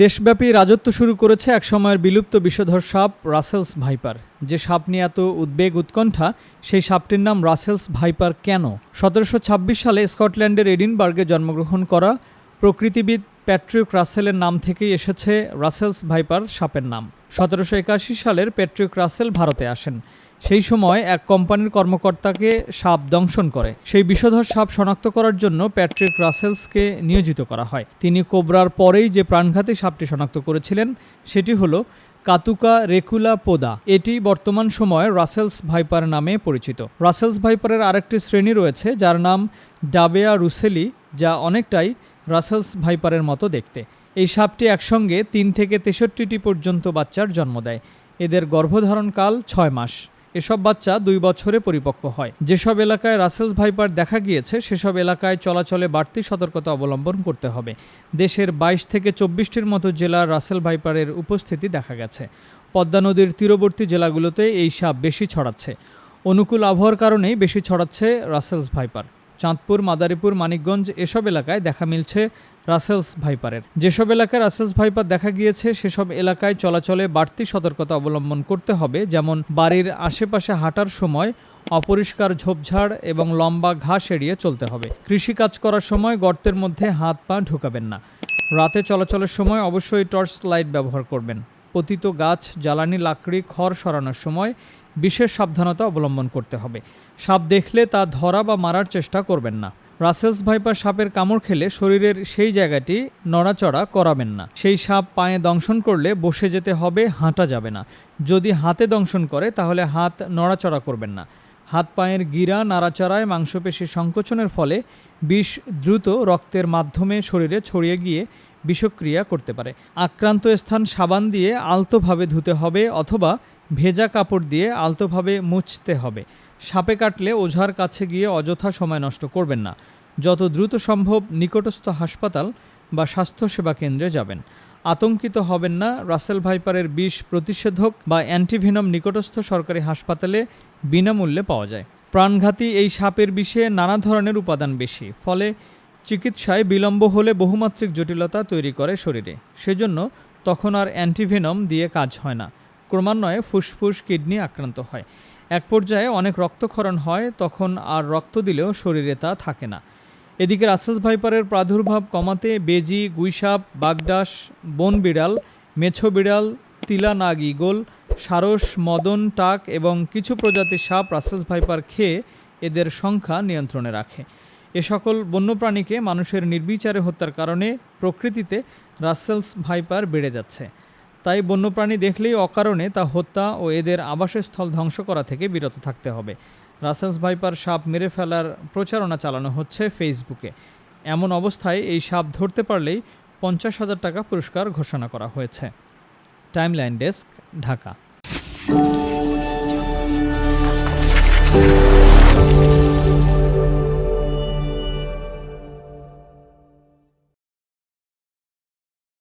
দেশব্যাপী রাজত্ব শুরু করেছে একসময়ের বিলুপ্ত বিষধর সাপ রাসেলস ভাইপার। যে সাপ নিয়ে এত উদ্বেগ উৎকণ্ঠা, সেই সাপটির নাম রাসেলস ভাইপার কেন? সতেরোশো ছাব্বিশ সালে স্কটল্যান্ডের এডিনবার্গে জন্মগ্রহণ করা প্রকৃতিবিদ প্যাট্রিক রাসেলের নাম থেকেই এসেছে রাসেলস ভাইপার সাপের নাম। সতেরোশো একাশি সালের প্যাট্রিক রাসেল ভারতে আসেন। সেই সময় এক কোম্পানির কর্মকর্তাকে সাপ দংশন করে। সেই বিষধর সাপ শনাক্ত করার জন্য প্যাট্রিক রাসেলসকে নিয়োজিত করা হয়। তিনি কোবরার পরেই যে প্রাণঘাতী সাপটি শনাক্ত করেছিলেন, সেটি হলো কাতুকা রেকুলা পোদা। এটি বর্তমান সময়ে রাসেলস ভাইপার নামে পরিচিত। রাসেলস ভাইপারের আরেকটি শ্রেণি রয়েছে, যার নাম ডাবেয়া রুসেলি, যা অনেকটাই রাসেলস ভাইপারের মতো দেখতে। এই সাপটি একসঙ্গে তিন থেকে তেষট্টিটি পর্যন্ত বাচ্চার জন্ম দেয়। এদের গর্ভধারণকাল ছয় মাস। এসব বাচ্চা দুই বছরে পরিপক্ক হয়। যেসব এলাকায় রাসেলস ভাইপার দেখা গিয়েছে, সেসব এলাকায় চলাচলে বাড়তি সতর্কতা অবলম্বন করতে হবে। দেশের বাইশ থেকে চব্বিশটির মতো জেলার রাসেল ভাইপারের উপস্থিতি দেখা গেছে। পদ্মা নদীর তীরবর্তী জেলাগুলোতে এই সাপ বেশি ছড়াচ্ছে। অনুকূল আবহাওয়ার কারণেই বেশি ছড়াচ্ছে রাসেলস ভাইপার। চাঁদপুর, মাদারীপুর, মানিকগঞ্জ এসব এলাকায় দেখা মিলছে রাসেলস ভাইপারের। যেসব এলাকায় রাসেলস ভাইপার দেখা গিয়েছে, সেসব এলাকায় চলাচলে বাড়তি সতর্কতা অবলম্বন করতে হবে, যেমন বাড়ির আশেপাশে হাঁটার সময় অপরিষ্কার ঝোপঝাড় এবং লম্বা ঘাস এড়িয়ে চলতে হবে। কৃষিকাজ করার সময় গর্তের মধ্যে হাত পা ঢুকাবেন না। রাতে চলাচলের সময় অবশ্যই টর্চ লাইট ব্যবহার করবেন। পতিত গাছ, জ্বালানি, লাকড়ি, খড় সরানোর সময় বিশেষ সাবধানতা অবলম্বন করতে হবে। সাপ দেখলে তা ধরা বা মারার চেষ্টা করবেন না। রাসেলস ভাইপার সাপের কামড় খেলে শরীরের সেই জায়গাটি নড়াচড়া করাবেন না। সেই সাপ পায়ে দংশন করলে বসে যেতে হবে, হাঁটা যাবে না। যদি হাতে দংশন করে, তাহলে হাত নড়াচড়া করবেন না। হাত পায়ের গিরা নাড়াচাড়ায় মাংসপেশি সংকোচনের ফলে বিষ দ্রুত রক্তের মাধ্যমে শরীরে ছড়িয়ে গিয়ে বিষক্রিয়া করতে পারে। আক্রান্ত স্থান সাবান দিয়ে আলতোভাবে ধুতে হবে অথবা ভেজা কাপড় দিয়ে আলতোভাবে মুছতে হবে। সাপে কাটলে ওঝার কাছে গিয়ে অযথা সময় নষ্ট করবেন না। যত দ্রুত সম্ভব নিকটস্থ হাসপাতাল বা স্বাস্থ্যসেবা কেন্দ্রে যাবেন। আতঙ্কিত হবেন না, রাসেল ভাইপারের বিষ প্রতিষেধক বা অ্যান্টিভেনম নিকটস্থ সরকারি হাসপাতালে বিনামূল্যে পাওয়া যায়। প্রাণঘাতী এই সাপের বিষে নানা ধরনের উপাদান বেশি, ফলে চিকিৎসায় বিলম্ব হলে বহুমাত্রিক জটিলতা তৈরি করে শরীরে। সেজন্য তখন আর অ্যান্টিভেনম দিয়ে কাজ হয় না। ক্রমান্বয়ে ফুসফুস, কিডনি আক্রান্ত হয়। এক পর্যায়ে অনেক রক্তক্ষরণ হয়, তখন আর রক্ত দিলেও শরীরে তা থাকে না। এদিকে রাসেলস ভাইপারের প্রাদুর্ভাব কমাতে বেজি, গুইসাপ বাগডাস বন বিড়াল মেছো বিড়াল তিলা নাগ ইগল সারস, মদন, টাক এবং কিছু প্রজাতির সাপ রাসেলস ভাইপার খেয়ে এদের সংখ্যা নিয়ন্ত্রণে রাখে। এ সকল বন্যপ্রাণীকে মানুষের নির্বিচারে হত্যার কারণে প্রকৃতিতে রাসেলস ভাইপার বেড়ে যাচ্ছে। তাই বন্যপ্রাণী দেখলেই অকারণে তা হত্যা ও এদের আবাসস্থল ধ্বংস করা থেকে বিরত থাকতে হবে। রাসেলস ভাইপার সাপ মেরে ফেলার প্রচারণা চালানো হচ্ছে ফেসবুকে। এমন অবস্থায় এই সাপ ধরতে পারলেই পঞ্চাশ হাজার টাকা পুরস্কার ঘোষণা করা হয়েছে। Timeline desk, Dhaka.